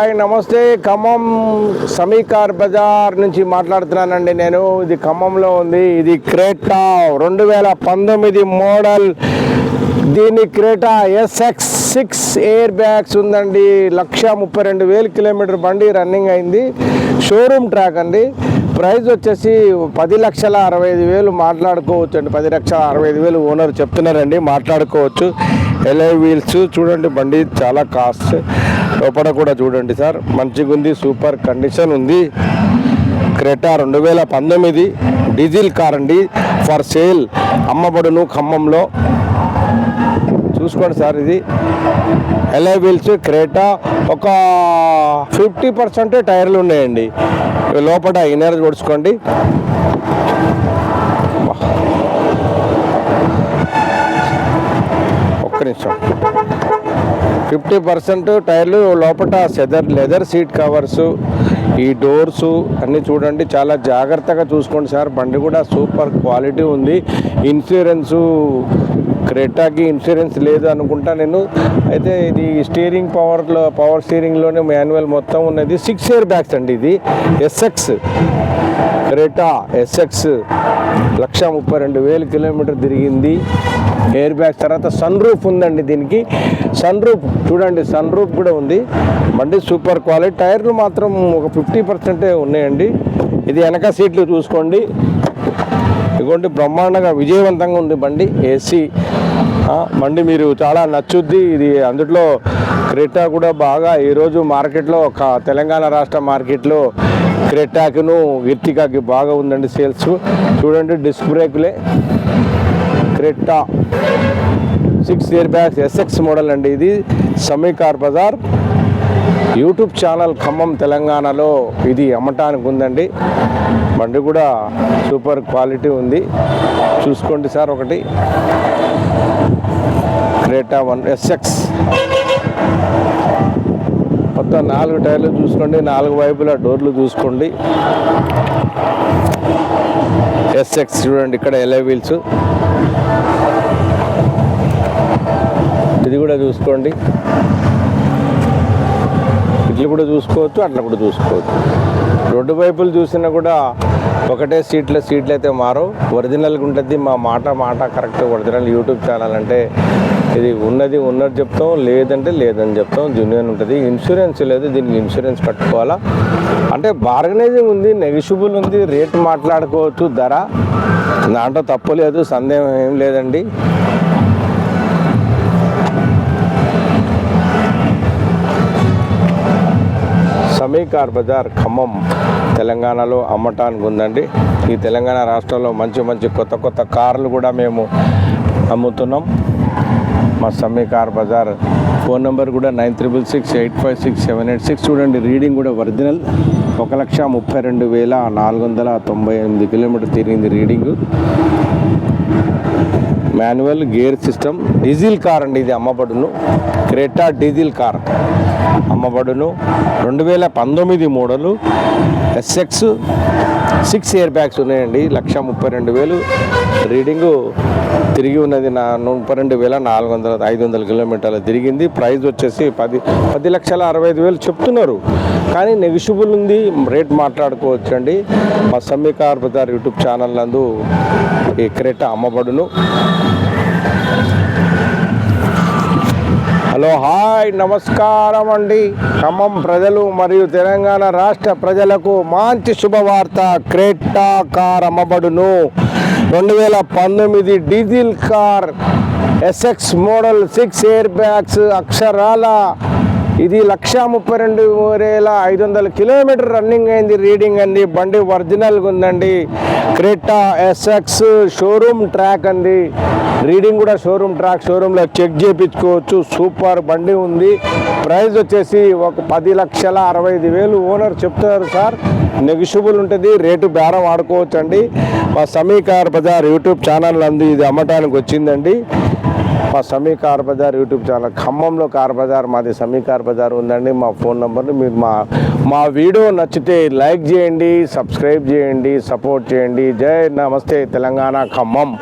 Hi నమస్తే. ఖమ్మం సమీకార్ బజార్ నుంచి మాట్లాడుతున్నానండి నేను. ఇది ఖమ్మంలో ఉంది. ఇది క్రేటా రెండు వేల పంతొమ్మిది మోడల్. దీని Creta SX six air bags ఉందండి. లక్ష ముప్పై రెండు వేలు కిలోమీటర్ బండి రన్నింగ్ అయింది. షోరూమ్ ట్రాక్ అండి. ప్రైజ్ వచ్చేసి పది లక్షల అరవై ఐదు వేలు మాట్లాడుకోవచ్చు అండి పది లక్షల అరవై ఐదు వేలు ఓనర్ చెప్తున్నారండి. మాట్లాడుకోవచ్చు. ఎలై వీల్స్ చూడండి బండి చాలా కాస్ట్ లోపల కూడా చూడండి సార్ మంచిగా ఉంది సూపర్ కండిషన్ ఉంది. క్రెటా రెండు వేల పంతొమ్మిది డీజిల్ కార్ అండి. ఫర్ సేల్ అమ్మబడును ఖమ్మంలో. చూసుకోండి సార్ ఇది. ఎలై వీల్స్ క్రేటా ఒక ఫిఫ్టీ పర్సెంట్ టైర్లు ఉన్నాయండి. లోపల ఇన్నర్ చూసుకోండి ఒక్క నిమిషం. ఫిఫ్టీ పర్సెంట్ టైర్లు లోపల సెదర్ లెదర్ సీట్ కవర్స్ ఈ డోర్స్ అన్నీ చూడండి. చాలా జాగ్రత్తగా చూసుకోండి సార్. బండి కూడా సూపర్ క్వాలిటీ ఉంది. ఇన్సూరెన్సు క్రెటాకి ఇన్సూరెన్స్ లేదు అనుకుంటా నేను. అయితే ఇది స్టీరింగ్ పవర్లో పవర్ స్టీరింగ్లోనే మాన్యువల్ మొత్తం ఉన్నది. సిక్స్ ఇయర్ బ్యాగ్స్ అండి ఇది. ఎస్ఎక్స్. క్రేటా ఎస్ఎక్స్ లక్ష ముప్పై రెండు వేలు కిలోమీటర్ తిరిగింది. ఎయిర్ బ్యాగ్స్ తర్వాత సన్ రూఫ్ ఉందండి దీనికి. సన్ రూఫ్ చూడండి సన్ రూఫ్ కూడా ఉంది. బండి సూపర్ క్వాలిటీ టైర్లు మాత్రం ఒక ఫిఫ్టీ పర్సెంటే ఉన్నాయండి. ఇది వెనక సీట్లు చూసుకోండి. ఇదిగోండి బ్రహ్మాండంగా విజయవంతంగా ఉంది బండి ఏసీ బండి మీరు చాలా నచ్చుద్ది. ఇది అందులో క్రెటా కూడా బాగా ఈరోజు మార్కెట్లో ఒక తెలంగాణ రాష్ట్ర మార్కెట్లో క్రెటాకును ఇర్తికాకి బాగా ఉందండి సేల్స్. చూడండి disc బ్రేక్లే. Creta. Six air bags SX model అండి ఇది. సమీకార్ బజార్. యూట్యూబ్ ఛానల్ ఖమ్మం తెలంగాణలో ఇది అమ్మటానికి ఉందండి. బండి కూడా సూపర్ క్వాలిటీ ఉంది. చూసుకోండి సార్ ఒకటి. Creta one SX. మొత్తం నాలుగు టైర్లు చూసుకోండి. నాలుగు వైపుల డోర్లు చూసుకోండి. ఎస్ఎక్స్ చూడండి ఇక్కడ ఎల్ఐ వీల్స్. ఇది కూడా చూసుకోండి. ఇట్లా కూడా చూసుకోవచ్చు అట్లా కూడా చూసుకోవచ్చు. రెండు వైపులు చూసినా కూడా ఒకటే సీట్ల సీట్లు అయితే మారవు. ఒరిజినల్గా ఉంటుంది మా మాట మాట కరెక్ట్ ఒరిజినల్ యూట్యూబ్ ఛానల్ అంటే ఇది ఉన్నది ఉన్నది చెప్తాం లేదంటే లేదని చెప్తాం జూనియర్ ఉంటుంది. ఇన్సూరెన్స్ లేదు దీనికి ఇన్సూరెన్స్ కట్టుకోవాలా? అంటే బార్గనైజింగ్ ఉంది నెగిషిబుల్ ఉంది రేట్ మాట్లాడుకోవచ్చు ధర. దాంట్లో తప్పు లేదు సందేహం ఏం లేదండి. సమీకార్ బజార్ ఖమ్మం తెలంగాణలో అమ్మటానికి ఉందండి. ఈ తెలంగాణ రాష్ట్రంలో మంచి మంచి కొత్త కొత్త కార్లు కూడా మేము అమ్ముతున్నాం. మా సమీకార్ బజార్ ఫోన్ నెంబర్ కూడా nine triple six eight five six seven eight six చూడండి రీడింగ్ కూడా ఒరిజినల్. ఒక లక్ష ముప్పై రెండు వేల నాలుగు వందల తొంభై ఎనిమిది కిలోమీటర్ తిరిగింది reading. Manual gear system diesel car అండి ఇది అమ్మబడును. క్రెటా డీజిల్ కార్ అమ్మబడును. రెండు వేల పంతొమ్మిది model SX six air bags ఉన్నాయండి లక్ష ముప్పై రెండు వేలు. రీడింగు తిరిగి ఉన్నది నా ముప్పై రెండు వేల నాలుగు వందల ఐదు వందల కిలోమీటర్లు తిరిగింది. ప్రైస్ వచ్చేసి పది పది లక్షల అరవై ఐదు వేలు చెప్తున్నారు. కానీ నెగిషిబుల్ ఉంది రేట్ మాట్లాడుకోవచ్చు అండి మా సమ్మికార్ బజార్ యూట్యూబ్ ఛానల్ నందు ఈ క్రేట అమ్మబడును. హలో హాయ్ నమస్కారం అండి. ఖమ్మం ప్రజలు మరియు తెలంగాణ రాష్ట్ర ప్రజలకు మంచి శుభవార్త క్రేటా కార్ అమ్మబడును రెండు వేల పంతొమ్మిది diesel car SX model six air bags అక్షరాల ఇది లక్ష ముప్పై రెండు వేల ఐదు వందల కిలోమీటర్ రన్నింగ్ అయింది రీడింగ్ అండి బండి ఒరిజినల్గా ఉందండి. క్రేటా ఎస్ఎక్స్ షోరూమ్ ట్రాక్ అండి. రీడింగ్ కూడా షోరూమ్ ట్రాక్ షోరూంలో చెక్ చేయించుకోవచ్చు. సూపర్ బండి ఉంది. ప్రైస్ వచ్చేసి ఒక పది లక్షల అరవై ఐదు వేలు. ఓనర్ చెప్తున్నారు సార్ నెగిషియబుల్ ఉంటుంది. రేటు బేరం ఆడుకోవచ్చు అండి మా సమీకార్ బజార్ యూట్యూబ్ ఛానల్ అంది ఇది అమ్మటానికి వచ్చిందండి. మా Sami car Bazaar YouTube channel ఖమ్మంలో కార్ బజార్ మాది సమీ కార్ బజార్ ఉందండి. మా ఫోన్ నెంబర్ని మీరు మా మా వీడియో నచ్చితే లైక్ చేయండి సబ్స్క్రైబ్ చేయండి సపోర్ట్ చేయండి. జై నమస్తే తెలంగాణ ఖమ్మం.